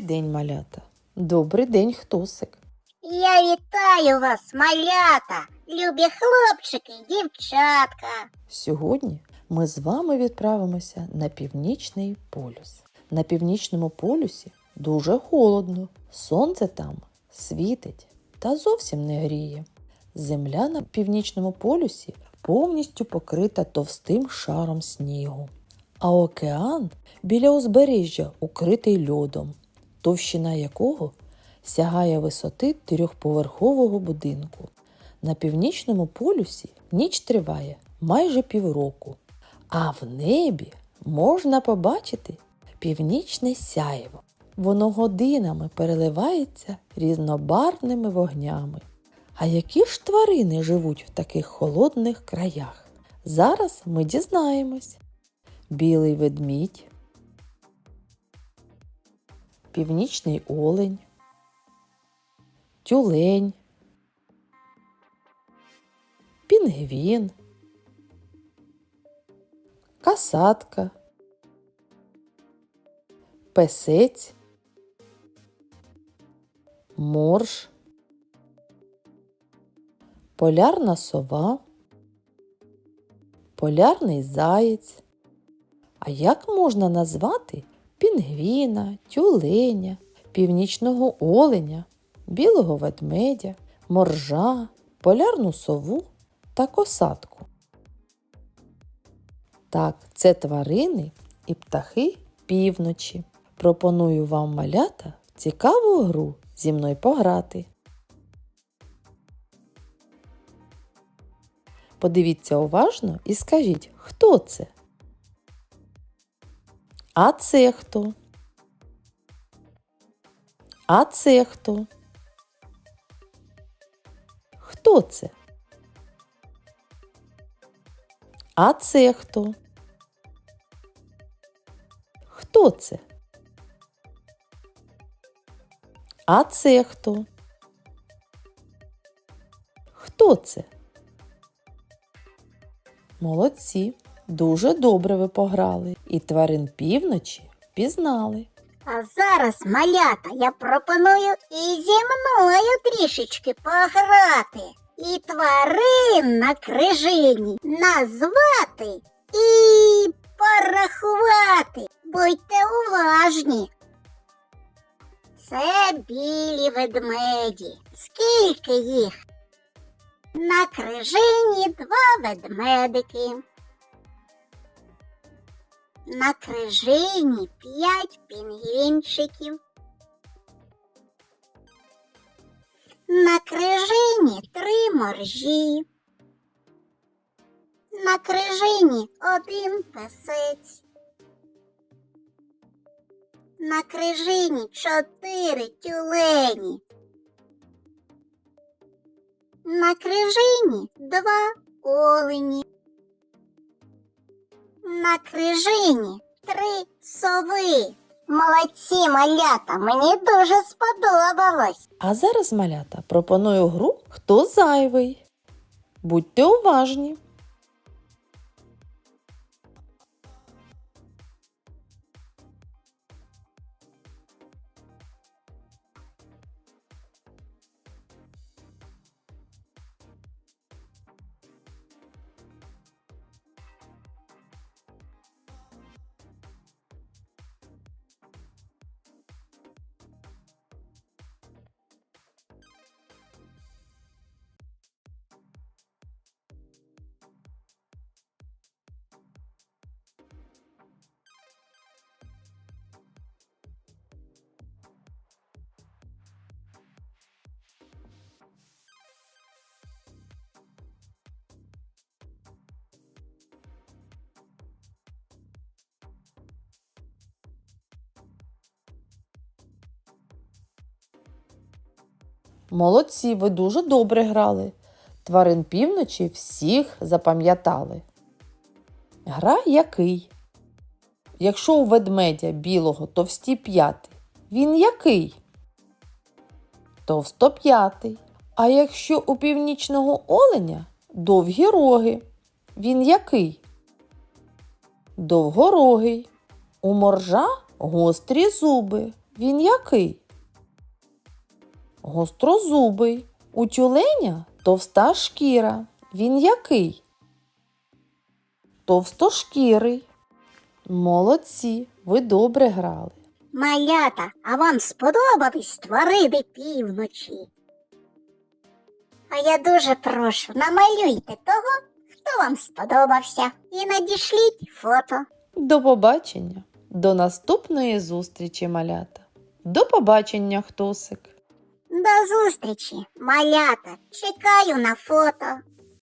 день, малята. Добрий день, хтосик. Я вітаю вас, малята, любі хлопчики, дівчатка. Сьогодні ми з вами відправимося на північний полюс. На північному полюсі дуже холодно, сонце там світить та зовсім не гріє. Земля на північному полюсі повністю покрита товстим шаром снігу, а океан біля узбережжя укритий льодом, товщина якого сягає висоти трьохповерхового будинку. На північному полюсі ніч триває майже півроку, а в небі можна побачити північне сяєво. Воно годинами переливається різнобарвними вогнями. А які ж тварини живуть в таких холодних краях? Зараз ми дізнаємось. Білий ведмідь, північний олень, тюлень, пінгвін, касатка, песець, морж, полярна сова, полярний заєць. А як можна назвати пінгвіна, тюленя, північного оленя, білого ведмедя, моржа, полярну сову та косатку? Так, це тварини і птахи півночі. Пропоную вам малята в цікаву гру зі мною пограти. Подивіться уважно і скажіть, хто це? А це хто? А це хто? Хто це? А це хто? Хто це? А це хто? Хто це? Молодці. Дуже добре ви пограли і тварин півночі впізнали. А зараз, малята, я пропоную і зі мною трішечки пограти. І тварин на крижині назвати і порахувати. Будьте уважні. Це білі ведмеді. Скільки їх? На крижині два ведмедики. На крижині п'ять пінгвінчиків. На крижині три моржі. На крижині один песець. На крижині чотири тюлені. На крижині два олені. На крижині три сови. Молодці, малята, мені дуже сподобалось. А зараз, малята, пропоную гру Хто зайвий. Будьте уважні. Молодці, ви дуже добре грали. Тварин півночі всіх запам'ятали. Гра який? Якщо у ведмедя білого товсті п'яти, він який? Товстоп'ятий. А якщо у північного оленя довгі роги, він який? Довгорогий. У моржа гострі зуби. Він який? Гострозубий. У тюленя товста шкіра. Він який? Товстошкірий. Молодці, ви добре грали. Малята, а вам сподобались тварини півночі? А я дуже прошу, намалюйте того, хто вам сподобався, і надішліть фото. До побачення. До наступної зустрічі, малята. До побачення, хтосик. До зустрічі, малята. Чекаю на фото.